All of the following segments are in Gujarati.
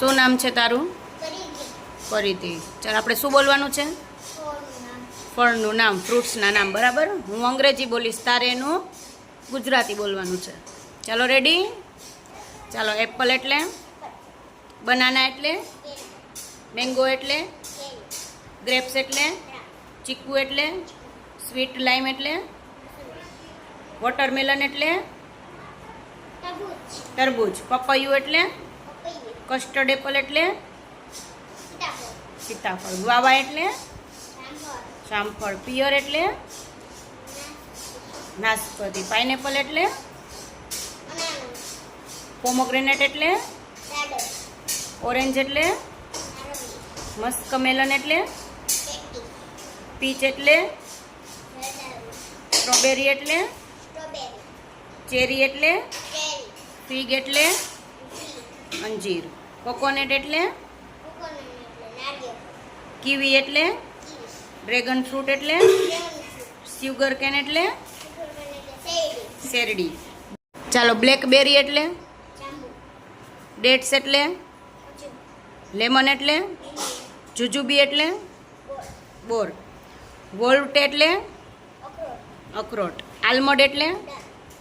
શું નામ છે તારું? ફરીથી ચાલ આપણે શું બોલવાનું છે? ફળનું નામ ફ્રૂટ્સના નામ બરાબર? હું અંગ્રેજી બોલીશ તારે એનું ગુજરાતી બોલવાનું છે. ચાલો રેડી ચાલો એપલ એટલે? બનાના એટલે? મેંગો એટલે? ગ્રેપ્સ એટલે? ચીકુ એટલે? સ્વીટ લાઈમ એટલે? વોટરમેલન એટલે? તરબૂચ. પપૈયું એટલે? કસ્ટર્ડ એપલ એટલે? સીતાફળ ગુવાવા એટલે? જામફળ પિયર એટલે? નાશપતિ પાઇનેપલ એટલે? પોમોગ્રેનેટ એટલે? ઓરેન્જ એટલે? મસ્કમેલન એટલે? પીચ એટલે? સ્ટ્રોબેરી એટલે? ચેરી એટલે? ફીગ એટલે? અંજીર. કોકોનેટ એટલે? કીવી એટલે? ડ્રેગન ફ્રૂટ એટલે? સ્યુગર કેન એટલે? શેરડી. ચાલો બ્લેકબેરી એટલે? ડેટ્સ એટલે? લેમન એટલે? જુજુબી એટલે? બોર. વોલ્ટ એટલે? અખરોટ. આલમંડ એટલે?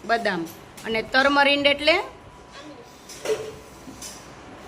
બદામ. અને તરમરીન્ડ એટલે?